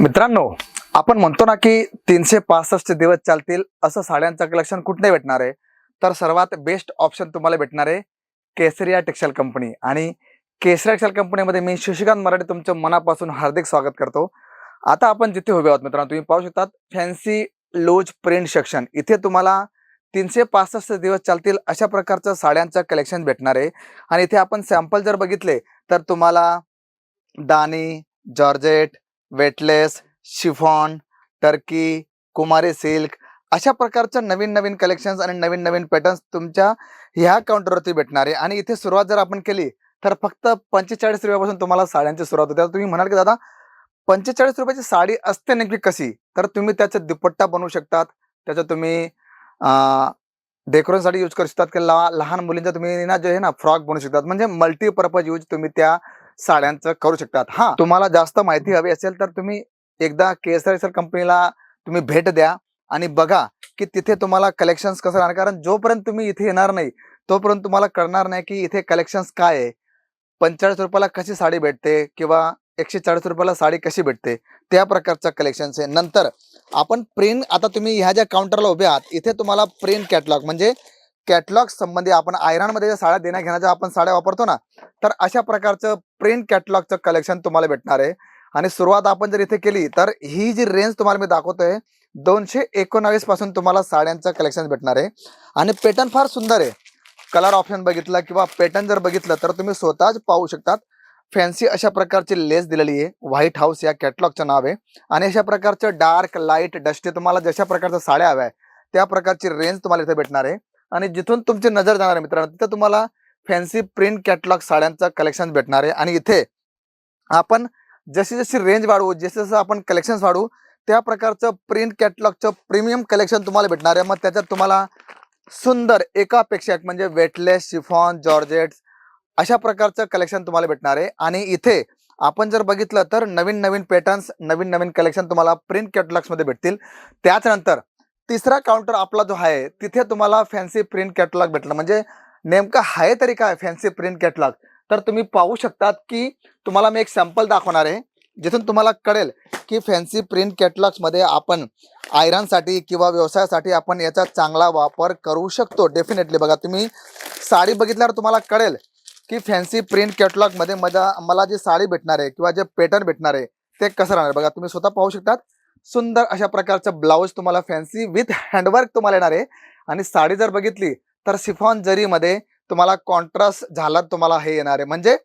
मित्रांनो आपण म्हणतो ना की तीनशे पासष्ट दिवस चालतील असं साड्यांचं कलेक्शन कुठे भेटणार आहे. तर सर्वात बेस्ट ऑप्शन तुम्हाला भेटणार आहे केसरिया टेक्सटाईल कंपनी आणि केसरिया टेक्सटाईल कंपनीमध्ये मी शशिकांत मराठे तुमचं मनापासून हार्दिक स्वागत करतो. आता आपण जिथे उभे आहोत मित्रांनो तुम्ही पाहू शकतात फॅन्सी लोज प्रिंट सेक्शन इथे तुम्हाला तीनशे पासष्ट दिवस चालतील अशा प्रकारचं साड्यांचं कलेक्शन भेटणार आहे. आणि इथे आपण सॅम्पल जर बघितले तर तुम्हाला दानी जॉर्जेट वेटलेस शिफॉन टर्की कुमारी सिल्क अशा प्रकारच्या नवीन नवीन कलेक्शन्स आणि नवीन नवीन पॅटर्न्स तुमच्या ह्या काउंटरवरती भेटणार. आहे आणि इथे सुरुवात जर आपण केली तर फक्त पंचेचाळीस रुपयापासून तुम्हाला साड्यांची सुरुवात होते. तुम्ही म्हणाल की दादा पंचेचाळीस रुपयाची साडी असते नेमकी कशी? तर तुम्ही त्याचा दुपट्टा बनवू शकतात. त्याचं तुम्ही डेकोरेशनसाठी यूज करू शकतात. की लहान मुलींचा तुम्ही ना जे आहे ना फ्रॉक बनवू शकतात. म्हणजे मल्टीपर्पज यूज तुम्ही त्या साड्यांचं करू शकतात. हा तुम्हाला जास्त माहिती हवी असेल तर तुम्ही एकदा केसर कंपनीला तुम्ही भेट द्या आणि बघा की तिथे तुम्हाला कलेक्शन्स कसं राहणार. कारण जोपर्यंत तुम्ही इथे येणार नाही तोपर्यंत तुम्हाला कळणार नाही की इथे कलेक्शन्स काय आहे. पंचेचाळीस रुपयाला कशी साडी भेटते किंवा एकशे चाळीस रुपयाला साडी कशी भेटते त्या प्रकारच्या कलेक्शन्स आहे. नंतर आपण प्रिंट आता तुम्ही ह्या ज्या काउंटरला उभे आहात इथे तुम्हाला प्रिंट कॅटलॉग म्हणजे कॅटलॉग संबंधी आपण आयरनमध्ये ज्या साड्या देण्या घेण्याच्या आपण साड्या वापरतो ना तर अशा प्रकारचं प्रिंट कॅटलॉगचं कलेक्शन तुम्हाला भेटणार आहे. आणि सुरुवात आपण जर इथे केली तर ही जी रेंज तुम्हाला मी दाखवतोय दोनशे एकोणावीसपासून तुम्हाला साड्यांचं कलेक्शन भेटणार आहे. आणि पॅटर्न फार सुंदर आहे. कलर ऑप्शन बघितलं किंवा पॅटर्न जर बघितलं तर तुम्ही स्वतःच पाहू शकतात. फॅन्सी अशा प्रकारची लेस दिलेली आहे. व्हाईट हाऊस या कॅटलॉगचं नाव आहे. आणि अशा प्रकारचं डार्क लाइट डस्टी तुम्हाला जशा प्रकारच्या साड्या हव्या आहे त्या प्रकारची रेंज तुम्हाला इथे भेटणार आहे. आणि जिथून तुमची नजर जाणार आहे मित्रांनो तिथं तुम्हाला फॅन्सी प्रिंट कॅटलॉग साड्यांचं कलेक्शन भेटणार आहे. आणि इथे आपण जशी जशी रेंज वाढवू जसं जसं आपण कलेक्शन्स वाढवू त्या प्रकारचं प्रिंट कॅटलॉगचं प्रीमियम कलेक्शन तुम्हाला भेटणार आहे. मग त्याच्यात तुम्हाला सुंदर एकापेक्षा एक म्हणजे वेटलेस शिफॉन जॉर्जेट अशा प्रकारचं कलेक्शन तुम्हाला भेटणार आहे. आणि इथे आपण जर बघितलं तर नवीन नवीन पॅटर्न्स नवीन नवीन कलेक्शन तुम्हाला प्रिंट कॅटलॉग्समध्ये भेटतील. त्याचनंतर तिसरा काउंटर आपला जो आहे तिथे तुम्हाला फॅन्सी प्रिंट कॅटलॉग भेटलं म्हणजे नेमकं आहे तरी काय फॅन्सी प्रिंट कॅटलॉग तर तुम्ही पाहू शकतात की तुम्हाला मी एक सॅम्पल दाखवणार आहे जिथून तुम्हाला कळेल की फॅन्सी प्रिंट कॅटलॉग्समध्ये आपण आयरनसाठी किंवा व्यवसायासाठी आपण याचा चांगला वापर करू शकतो. डेफिनेटली बघा तुम्ही साडी बघितल्यावर तुम्हाला कळेल की फॅन्सी प्रिंट कॅटलॉगमध्ये मजा मला जी साडी भेटणार आहे किंवा जे पॅटर्न भेटणार आहे ते कसं राहणार? बघा तुम्ही स्वतः पाहू शकतात सुंदर अशा प्रकारचं ब्लाऊज तुम्हाला फॅन्सी विथ हँडवर्क तुम्हाला येणार आहे. आणि साडी जर बघितली तर सिफॉन जरीमध्ये तुम्हाला कॉन्ट्रास्ट झाला तुम्हाला हे येणार आहे. म्हणजे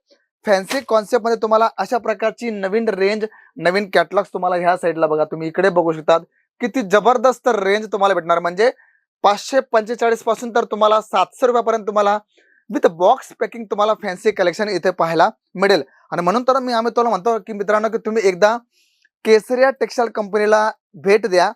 फॅन्सी कॉन्सेप्टमध्ये तुम्हाला अशा प्रकारची नवीन रेंज नवीन कॅटलॉग्स तुम्हाला ह्या साईडला बघा. तुम्ही इकडे बघू शकतात. किती जबरदस्त रेंज तुम्हाला भेटणार. म्हणजे पाचशे पंचेचाळीसपासून तर तुम्हाला सातशे रुपयापर्यंत तुम्हाला विथ बॉक्स पॅकिंग तुम्हाला फॅन्सी कलेक्शन इथे पाहायला मिळेल. आणि म्हणून तर मी आम्ही तुम्हाला म्हणतो की मित्रांनो की तुम्ही एकदा केसरिया टेक्सटाईल कंपनीला भेट द्या.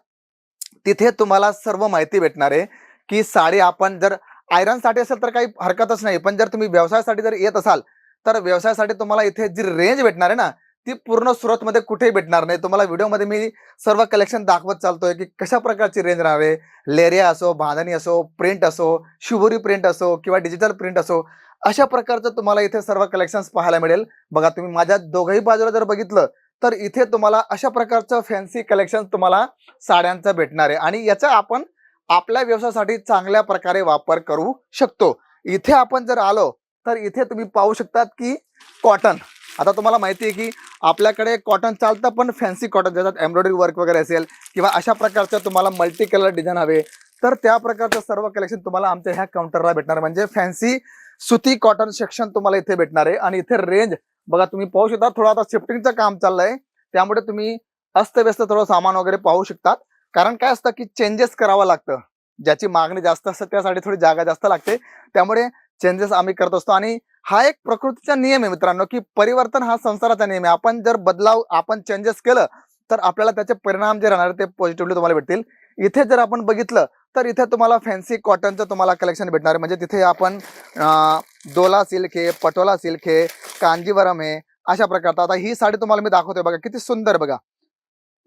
तिथे तुम्हाला सर्व माहिती भेटणार आहे की साडी आपण जर आयरनसाठी असेल तर काही हरकतच नाही. पण जर तुम्ही व्यवसायासाठी जर येत असाल तर व्यवसायासाठी तुम्हाला इथे जी रेंज भेटणार आहे ना ती पूर्ण सुरतमध्ये कुठेही भेटणार नाही. तुम्हाला व्हिडिओमध्ये मी सर्व कलेक्शन दाखवत चालतोय की कशा प्रकारची रेंज राहणार आहे. लेरिया असो बांधणी असो प्रिंट असो शिवरी प्रिंट असो किंवा डिजिटल प्रिंट असो अशा प्रकारचं तुम्हाला इथे सर्व कलेक्शन्स पाहायला मिळेल. बघा तुम्ही माझ्या दोघही बाजूला जर बघितलं तर इथे तुम्हाला अशा प्रकारचं फॅन्सी कलेक्शन तुम्हाला साड्यांचं भेटणार आहे. आणि याचा आपण आपल्या व्यवसायासाठी चांगल्या प्रकारे वापर करू शकतो. इथे आपण जर आलो तर इथे तुम्ही पाहू शकतात की कॉटन आता तुम्हाला माहिती आहे की आपल्याकडे कॉटन चालतं पण फॅन्सी कॉटन ज्याच्यात एम्ब्रॉयडरी वर्क वगैरे असेल किंवा अशा प्रकारचं तुम्हाला मल्टी कलर डिझाईन हवे तर त्या प्रकारचं सर्व कलेक्शन तुम्हाला आमच्या ह्या काउंटरला भेटणार म्हणजे फॅन्सी सुती कॉटन सेक्शन तुम्हाला इथे भेटणार आहे. आणि इथे रेंज बघा तुम्ही पाहू शकता थोडं आता शिफ्टिंगचं काम चाललंय. त्यामुळे तुम्ही अस्तव्यस्त थोडं सामान वगैरे पाहू शकतात. कारण काय असतं की चेंजेस करावं लागतं. ज्याची मागणी जास्त असते त्यासाठी थोडी जागा जास्त लागते. त्यामुळे चेंजेस आम्ही करत असतो. आणि हा एक प्रकृतीचा नियम आहे मित्रांनो की परिवर्तन हा संसाराचा नियम आहे. आपण जर बदलाव आपण चेंजेस केलं तर आपल्याला त्याचे परिणाम जे राहणार ते पॉझिटिव्हली तुम्हाला भेटतील. इथे जर आपण बघितलं तर इथे तुम्हाला फॅन्सी कॉटनचं तुम्हाला कलेक्शन भेटणार आहे. म्हणजे तिथे आपण डोला दोला सिल्क आहे पटोला सिल्क आहे कांजीवरम आहे अशा प्रकारचा. आता ही साडी तुम्हाला मी दाखवतोय बघा किती सुंदर बघा.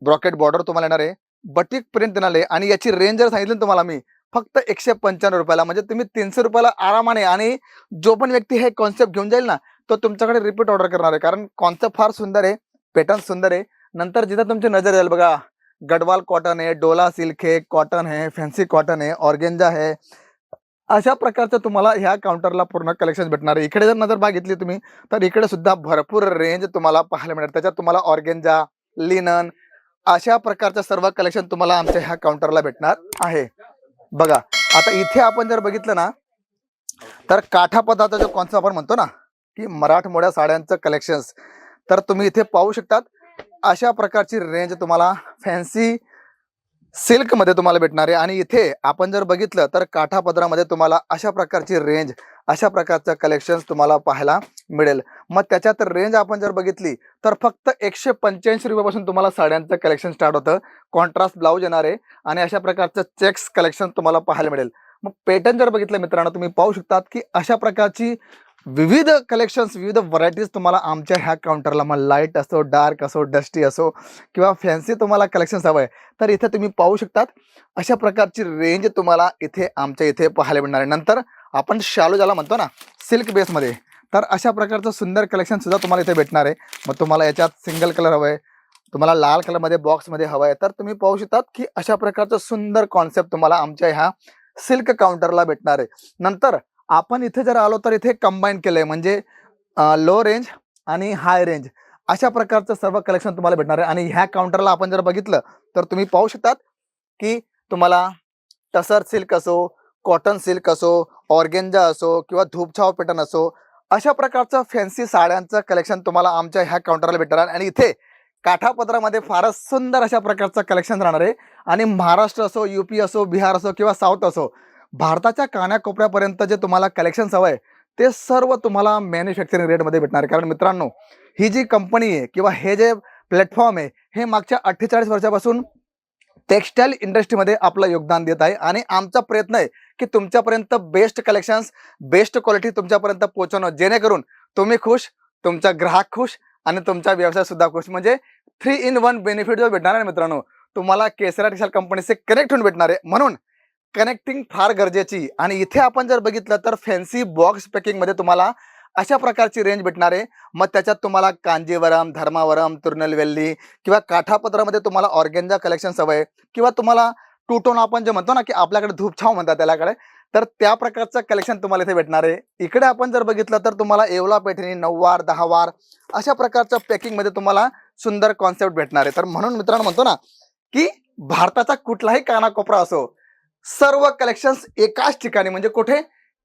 ब्रॉकेट बॉर्डर तुम्हाला येणार आहे बटिक प्रिंट देणार आहे आणि याची रेंज जर सांगितली तुम्हाला मी फक्त एकशे पंच्याण्णव रुपयाला म्हणजे तुम्ही तीनशे रुपयाला आरामाने आणि जो पण व्यक्ती हे कॉन्सेप्ट घेऊन जाईल ना तो तुमच्याकडे रिपीट ऑर्डर करणार आहे. कारण कॉन्सेप्ट फार सुंदर आहे पॅटर्न सुंदर आहे. नंतर जिथं तुमची नजर जाईल बघा गडवाल कॉटन आहे डोला सिल्क आहे कॉटन आहे फॅन्सी कॉटन आहे ऑर्गेंजा आहे अशा प्रकारचं तुम्हाला ह्या काउंटरला पूर्ण कलेक्शन भेटणार आहे. इकडे जर नजर बघितली तुम्ही तर इकडे सुद्धा भरपूर रेंज तुम्हाला पाहायला मिळणार त्याच्यात तुम्हाला ऑर्गेंजा लिनन अशा प्रकारचं सर्व कलेक्शन तुम्हाला आमच्या ह्या काउंटरला भेटणार आहे. बघा आता इथे आपण जर बघितलं ना तर काठा पदार्थ जो कॉन्सेप्ट आपण म्हणतो ना की मराठमोड्या साड्यांचं कलेक्शन्स तर तुम्ही इथे पाहू शकतात अशा प्रकारची रेंज तुम्हाला फॅन्सी सिल्कमध्ये तुम्हाला भेटणार आहे. आणि इथे आपण जर बघितलं तर काठा पदरामध्ये तुम्हाला अशा प्रकारची रेंज अशा प्रकारचं कलेक्शन तुम्हाला पाहायला मिळेल. मग त्याच्यात रेंज आपण जर बघितली तर फक्त एकशे पंच्याऐंशी रुपयापासून तुम्हाला साड्यांचं कलेक्शन स्टार्ट होतं. कॉन्ट्रास्ट ब्लाऊज येणार आहे आणि अशा प्रकारचं चेक्स कलेक्शन तुम्हाला पाहायला मिळेल. मग पॅटर्न जर बघितलं मित्रांनो तुम्ही पाहू शकतात की अशा प्रकारची विविध कलेक्शन्स विविध व्हरायटीज तुम्हाला आमच्या ह्या काउंटरला मग लाइट असो डार्क असो डस्टी असो किंवा फॅन्सी तुम्हाला कलेक्शन्स हवं आहे तर इथे तुम्ही पाहू शकतात. अशा प्रकारची रेंज तुम्हाला इथे आमच्या इथे पाहायला मिळणार आहे. नंतर आपण शालू ज्याला म्हणतो ना सिल्क बेसमध्ये तर अशा प्रकारचं सुंदर कलेक्शनसुद्धा तुम्हाला इथे भेटणार आहे. मग तुम्हाला याच्यात सिंगल कलर हवं आहे तुम्हाला लाल कलरमध्ये बॉक्समध्ये हवं आहे तर तुम्ही पाहू शकतात की अशा प्रकारचं सुंदर कॉन्सेप्ट तुम्हाला आमच्या ह्या सिल्क काउंटरला भेटणार आहे. नंतर आपण इथे जर आलो तर इथे कंबाईन केलंय. म्हणजे लो रेंज आणि हाय रेंज अशा प्रकारचं सर्व कलेक्शन तुम्हाला भेटणार आहे. आणि ह्या काउंटरला आपण जर बघितलं तर तुम्ही पाहू शकतात की तुम्हाला टसर सिल्क असो कॉटन सिल्क असो ऑर्गेंजा असो किंवा धूपछाव पॅटर्न असो अशा प्रकारचं फॅन्सी साड्यांचं कलेक्शन तुम्हाला आमच्या ह्या काउंटरला भेटणार आहे. आणि इथे काठापत्रामध्ये फारच सुंदर अशा प्रकारचं कलेक्शन राहणार आहे. आणि महाराष्ट्र असो यूपी असो बिहार असो किंवा साऊथ असो भारताच्या कानाकोपऱ्यापर्यंत जे तुम्हाला कलेक्शन्स हवं आहे ते सर्व तुम्हाला मॅन्युफॅक्चरिंग रेटमध्ये भेटणार. आहे कारण मित्रांनो ही जी कंपनी आहे किंवा हे जे प्लॅटफॉर्म आहे हे मागच्या अठ्ठेचाळीस वर्षापासून टेक्स्टाईल इंडस्ट्रीमध्ये आपलं योगदान देत आहे. आणि आमचा प्रयत्न आहे की तुमच्यापर्यंत बेस्ट कलेक्शन्स बेस्ट क्वालिटी तुमच्यापर्यंत पोहोचवणं. जेणेकरून तुम्ही खुश तुमचा ग्राहक खुश आणि तुमचा व्यवसाय सुद्धा खुश. म्हणजे थ्री इन वन बेनिफिट जो भेटणार आहे मित्रांनो तुम्हाला केसरा टेक्सटाईल कंपनीचे कनेक्ट होऊन भेटणार आहे. म्हणून कनेक्टिंग फार गरजेची. आणि इथे आपण जर बघितलं तर फॅन्सी बॉक्स पॅकिंगमध्ये तुम्हाला अशा प्रकारची रेंज भेटणार आहे. मग त्याच्यात तुम्हाला कांजीवरम धर्मावरम तुर्नलवेल्ली किंवा काठापत्रामध्ये तुम्हाला ऑर्गेंजा कलेक्शन हवं आहे. किंवा तुम्हाला टू टोन आपण जे म्हणतो ना की आपल्याकडे धूपछाव म्हणतात त्याच्याकडे तर त्या प्रकारचं कलेक्शन तुम्हाला इथे भेटणार आहे. इकडे आपण जर बघितलं तर तुम्हाला येवला पैठणी नऊवार दहावार अशा प्रकारच्या पॅकिंगमध्ये तुम्हाला सुंदर कॉन्सेप्ट भेटणार आहे. तर म्हणून मित्रांनो म्हणतो ना की भारताचा कुठलाही कानाकोपरा असो सर्व कलेक्शन्स एकाच ठिकाणी. म्हणजे कुठे?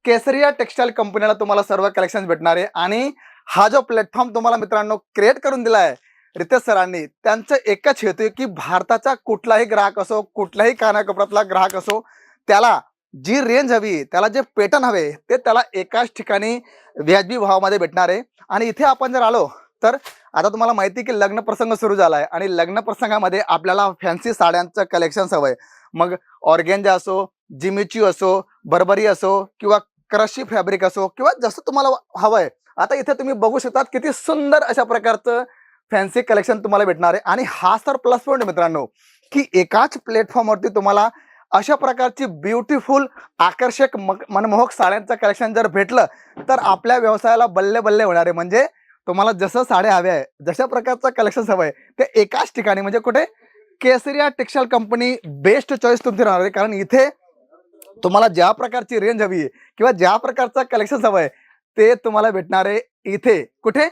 केसरिया टेक्सटाईल कंपनीला तुम्हाला सर्व कलेक्शन भेटणार आहे. आणि हा जो प्लॅटफॉर्म तुम्हाला मित्रांनो क्रिएट करून दिला आहे रितेश सरांनी त्यांचं एकच हेतू आहे की भारताचा कुठलाही ग्राहक असो कुठल्याही कानाकोपऱ्यातला ग्राहक असो त्याला जी रेंज हवी त्याला जे पेटर्न हवे ते त्याला एकाच ठिकाणी व्याजबी भावामध्ये भेटणार आहे. आणि इथे आपण जर आलो तर आता तुम्हाला माहिती आहे की लग्न प्रसंग सुरू झाला आहे आणि लग्न प्रसंगामध्ये आपल्याला फॅन्सी साड्यांचं कलेक्शन हवं आहे मग ऑर्गेंजा असो जिमिची असो बर्बरी असो किंवा क्रशी फॅब्रिक असो किंवा जसं तुम्हाला हवं आहे आता इथे तुम्ही बघू शकतात किती सुंदर अशा प्रकारचं फॅन्सी कलेक्शन तुम्हाला भेटणार आहे. आणि हा तर प्लस पॉईंट मित्रांनो की एकाच प्लॅटफॉर्मवरती तुम्हाला अशा प्रकारची ब्युटिफुल आकर्षक मनमोहक साड्यांचं कलेक्शन जर भेटलं तर आपल्या व्यवसायाला बल्ले बल्ले होणार आहे. म्हणजे तुम्हाला जसं साड्या हव्या आहे जशा प्रकारचं कलेक्शन हवं आहे ते एकाच ठिकाणी म्हणजे कुठे? Kesariya textile company best choice तुमची राहणार आहे. कारण इथे तुम्हाला ज्या प्रकारची रेंज हवी आहे किंवा ज्या प्रकारचं कलेक्शन हवं आहे ते तुम्हाला भेटणार आहे इथे. कुठे?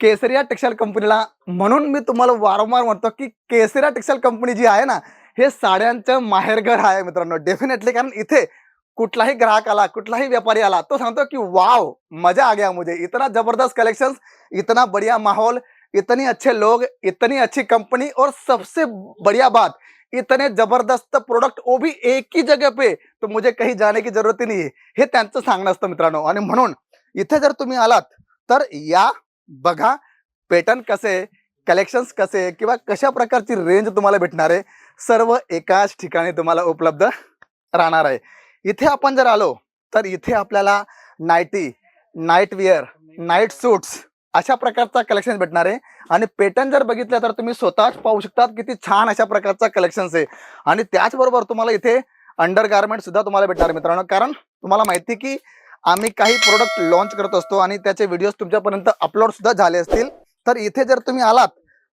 केसरिया टेक्सटाईल कंपनीला म्हणून मी तुम्हाला वारंवार म्हणतो की केसरिया टेक्सटाईल कंपनी जी आहे ना हे साड्यांचं माहेरघर आहे मित्रांनो. डेफिनेटली कारण इथे कुठलाही ग्राहक आला कुठलाही व्यापारी आला तो सांगतो की वाव मजा आ गया मुझे. इतना जबरदस्त कलेक्शन इतना बढ़िया माहौल इतनी अच्छे लोग इतनी अच्छी कंपनी और सबसे बढ़िया बात इतने जबरदस्त प्रोडक्ट वो भी एक ही जगह पे तो मुझे कहीं जाने की जरूरत ही नाही हे. त्यांचं सांगणं असतं मित्रांनो. आणि म्हणून इथे जर तुम्ही आलात तर या बघा पॅटर्न कसे कलेक्शन्स कसे किंवा कशा प्रकारची रेंज तुम्हाला भेटणार आहे. सर्व एकाच ठिकाणी तुम्हाला उपलब्ध राहणार आहे. इथे आपण जर आलो तर इथे आपल्याला nighty night wear night suits अशा प्रकारचा कलेक्शन भेटणार आहे. आणि पेटर्न जर बघितलं तर तुम्ही स्वतःच पाहू शकतात किती छान अशा प्रकारचा कलेक्शन्स आहे. आणि त्याचबरोबर तुम्हाला इथे अंडर गार्मेंट सुद्धा तुम्हाला भेटणार आहे मित्रांनो. कारण तुम्हाला माहिती आहे की आम्ही काही प्रोडक्ट लॉन्च करत असतो आणि त्याचे व्हिडिओज तुमच्यापर्यंत अपलोड सुद्धा झाले असतील. तर इथे जर तुम्ही आलात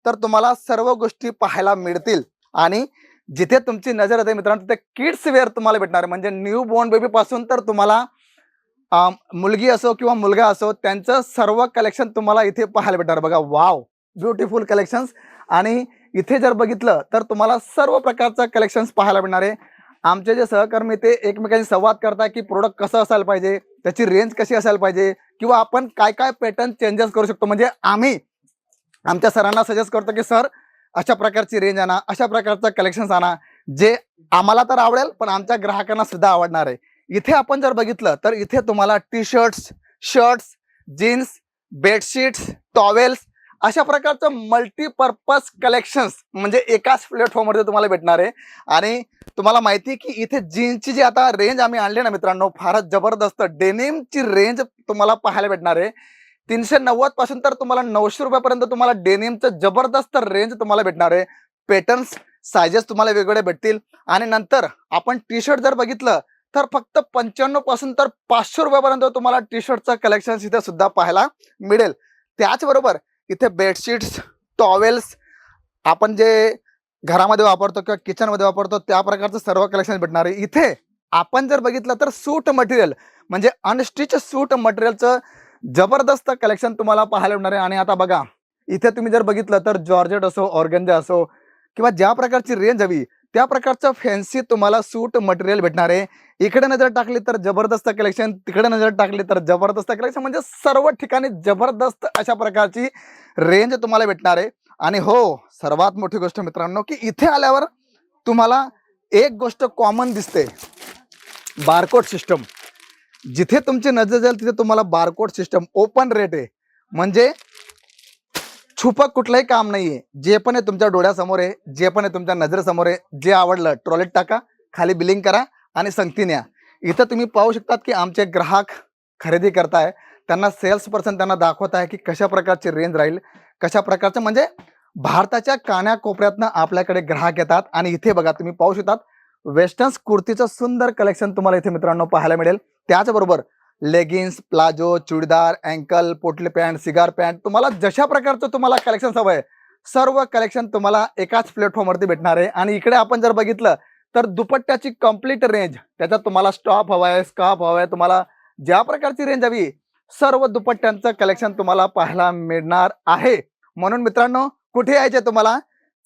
तर तुम्हाला सर्व गोष्टी पाहायला मिळतील. आणि जिथे तुमची नजर येते मित्रांनो तिथे किड्स वेअर तुम्हाला भेटणार. आहे म्हणजे न्यू बॉर्न बेबी पासून तर तुम्हाला मुलगी असो किंवा मुलगा असो त्यांचं सर्व कलेक्शन तुम्हाला इथे पाहायला भेटणार. बघा वाव ब्युटिफुल कलेक्शन्स आणि इथे जर बघितलं तर तुम्हाला सर्व प्रकारचं कलेक्शन्स पाहायला मिळणार आहे. आमचे जे सहकर्मी ते एकमेकांशी संवाद करतात की प्रोडक्ट कसं असायला पाहिजे त्याची रेंज कशी असायला पाहिजे किंवा आपण काय काय पॅटर्न चेंजेस करू शकतो. म्हणजे आम्ही आमच्या सरांना सजेस्ट करतो की सर अशा प्रकारची रेंज आणा अशा प्रकारचं कलेक्शन्स आणा जे आम्हाला तर आवडेल पण आमच्या ग्राहकांना सुद्धा आवडणार आहे. इथे आपण जर बघितलं तर इथे तुम्हाला T shirts shirts jeans bedsheets towels अशा प्रकारचं मल्टीपर्पज कलेक्शन्स म्हणजे एकाच प्लॅटफॉर्मवरती तुम्हाला भेटणार आहे. आणि तुम्हाला माहिती आहे की इथे जीन्सची जी आता रेंज आम्ही आणली ना मित्रांनो फारच जबरदस्त डेनिमची रेंज तुम्हाला पाहायला भेटणार आहे. तीनशे नव्वदपासून तर तुम्हाला नऊशे रुपयापर्यंत तुम्हाला डेनिमचं जबरदस्त रेंज तुम्हाला भेटणार आहे. पॅटर्न्स सायजेस तुम्हाला वेगवेगळे भेटतील. आणि नंतर आपण टी शर्ट जर बघितलं तर फक्त पंच्याण्णवपासून तर पाचशे रुपयापर्यंत तुम्हाला टी शर्टचं कलेक्शन इथे सुद्धा पाहायला मिळेल. त्याचबरोबर इथे बेडशीट्स टॉवेल्स आपण जे घरामध्ये वापरतो किंवा किचनमध्ये वापरतो त्या प्रकारचं सर्व कलेक्शन भेटणार आहे. इथे आपण जर बघितलं तर सूट मटेरियल म्हणजे अनस्टिच सूट मटेरियलचं जबरदस्त कलेक्शन तुम्हाला पाहायला मिळणार आहे. आणि आता बघा इथे तुम्ही जर बघितलं तर जॉर्जेट असो ऑर्गेंजा असो किंवा ज्या प्रकारची रेंज हवी त्या प्रकारचं फॅन्सी तुम्हाला सूट मटेरियल भेटणार आहे. इकडे नजर टाकली तर जबरदस्त कलेक्शन तिकडे नजर टाकली तर जबरदस्त कलेक्शन म्हणजे सर्व ठिकाणी जबरदस्त अशा प्रकारची रेंज तुम्हाला भेटणार आहे. आणि हो सर्वात मोठी गोष्ट मित्रांनो की इथे आल्यावर तुम्हाला एक गोष्ट कॉमन दिसते. बारकोड सिस्टम जिथे तुमची नजर जाईल तिथे तुम्हाला बारकोड सिस्टम ओपन रेट आहे. म्हणजे छुपक कुठलंही काम नाहीये. जे पण आहे तुमच्या डोळ्यासमोर आहे जे पण आहे तुमच्या नजरेसमोर आहे जे आवडलं ट्रॉलेट टाका खाली बिलिंग करा आणि संगती न्या इथं तुम्ही पाहू शकतात की आमचे ग्राहक खरेदी करताय त्यांना सेल्स पर्सन त्यांना दाखवत आहे की कशा प्रकारची रेंज राहील कशा प्रकारचं म्हणजे भारताच्या कान्याकोपऱ्यातनं आपल्याकडे ग्राहक येतात आणि इथे बघा तुम्ही पाहू शकतात वेस्टर्न्स कुर्तीचं सुंदर कलेक्शन तुम्हाला इथे मित्रांनो पाहायला मिळेल. त्याचबरोबर लेगिन्स प्लाझो चुडीदार अँकल पोटले पॅन्ट सिगार पॅन्ट तुम्हाला जशा प्रकारचं तुम्हाला कलेक्शन हवं आहे सर्व कलेक्शन तुम्हाला एकाच प्लॅटफॉर्मवरती भेटणार आहे. आणि इकडे आपण जर बघितलं तर दुपट्ट्याची कंप्लीट रेंज त्याच्यात तुम्हाला स्टॉप हवा आहे स्काफ हवा आहे तुम्हाला ज्या प्रकारची रेंज हवी सर्व दुपट्ट्यांचं कलेक्शन तुम्हाला पाहायला मिळणार आहे. म्हणून मित्रांनो कुठे यायचे तुम्हाला?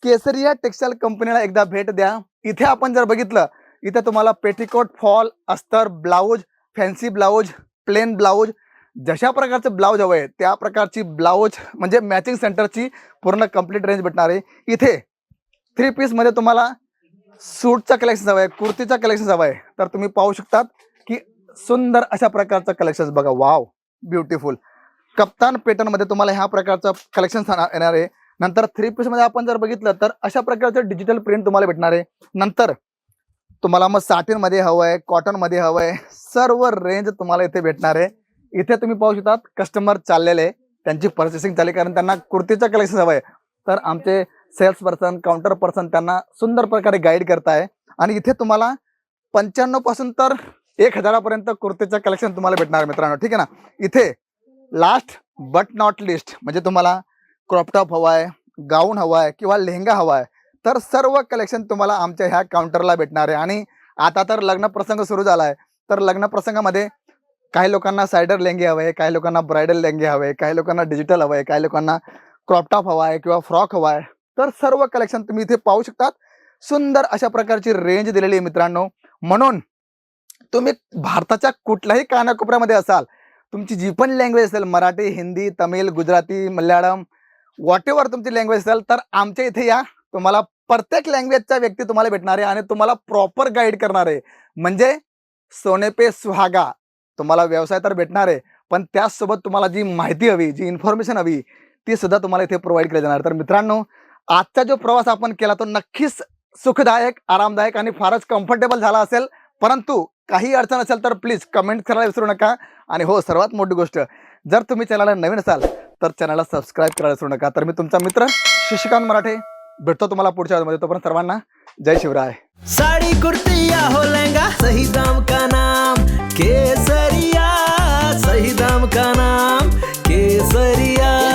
केसरिया टेक्सटाईल कंपनीला एकदा भेट द्या. इथे आपण जर बघितलं इथे तुम्हाला पेटीकोट फॉल अस्तर blouse fancy blouse plain blouse जशा प्रकारचं ब्लाऊज हवं आहे त्या प्रकारची ब्लाऊज म्हणजे मॅचिंग सेंटरची पूर्ण कंप्लीट रेंज भेटणार आहे. इथे थ्री पीसमध्ये तुम्हाला सूटचा कलेक्शन हवं आहे कुर्तीचा कलेक्शन हवं आहे तर तुम्ही पाहू शकतात की सुंदर अशा प्रकारचं कलेक्शन बघा. वाव ब्युटिफुल कप्तान पॅटर्नमध्ये तुम्हाला ह्या प्रकारचं कलेक्शन येणार आहे. नंतर थ्री पीसमध्ये आपण जर बघितलं तर अशा प्रकारचं डिजिटल प्रिंट तुम्हाला भेटणार आहे. नंतर तुम्हाला मग साटीनमध्ये हवं आहे कॉटनमध्ये हवं आहे सर्व रेंज तुम्हाला इथे भेटणार आहे. इथे तुम्ही पाहू शकतात कस्टमर चाललेले त्यांची पर्चेसिंग चालली कारण त्यांना कुर्तीचं कलेक्शन हवं आहे तर आमचे सेल्स पर्सन काउंटर पर्सन त्यांना सुंदर प्रकारे गाईड करताय. आणि इथे तुम्हाला पंच्याण्णवपासून तर एक हजारापर्यंत कुर्तीचं कलेक्शन तुम्हाला भेटणार आहे मित्रांनो. ठीक आहे ना? इथे लास्ट बट नॉट लिस्ट म्हणजे तुम्हाला क्रॉपटॉप हवा आहे गाऊन हवा आहे किंवा लेहंगा हवा आहे तर सर्व कलेक्शन तुम्हाला आमच्या ह्या काउंटरला भेटणार आहे. आणि आता तर लग्न प्रसंग सुरू झाला आहे तर लग्न प्रसंगामध्ये काही लोकांना सायडर लेंगे हवे काही लोकांना ब्रायडल लेंगे हवे काही लोकांना डिजिटल हवं आहे काही लोकांना क्रॉपटॉप हवा आहे किंवा फ्रॉक हवा आहे तर सर्व कलेक्शन तुम्ही इथे पाहू शकतात. सुंदर अशा प्रकारची रेंज दिलेली आहे मित्रांनो. म्हणून तुम्ही भारताच्या कुठल्याही कानाकोपऱ्यामध्ये असाल तुमची जी पण लँग्वेज असेल मराठी हिंदी तमिळ गुजराती मल्याळम वॉट एव्हर तुमची लँग्वेज असेल तर आमच्या इथे या तुम्हाला प्रत्येक लँग्वेजचा व्यक्ती तुम्हाला भेटणार आहे आणि तुम्हाला प्रॉपर गाईड करणार आहे. म्हणजे सोने पे सुहागा तुम्हाला व्यवसाय तर भेटणार आहे पण त्याचसोबत तुम्हाला जी माहिती हवी जी इन्फॉर्मेशन हवी ती सुद्धा तुम्हाला इथे प्रोव्हाइड केली जाणार तर मित्रांनो आजचा जो प्रवास आपण केला तो नक्कीच सुखदायक आरामदायक आणि फारच कम्फर्टेबल झाला असेल. परंतु काही अडचण असेल तर प्लीज कमेंट करायला विसरू नका. आणि हो सर्वात मोठी गोष्ट जर तुम्ही चॅनलला नवीन असाल तर चॅनलला सबस्क्राईब करायला विसरू नका. तर मी तुमचा मित्र शिशिकांत मराठे. भेटतो तुम्हाला पुढच्या मध्ये तोपर्यंत सर्वांना जय शिवराय. साड़ी कुर्ती या हो लहंगा सही दाम का नाम? केसरिया सही दाम का नाम? केसरिया.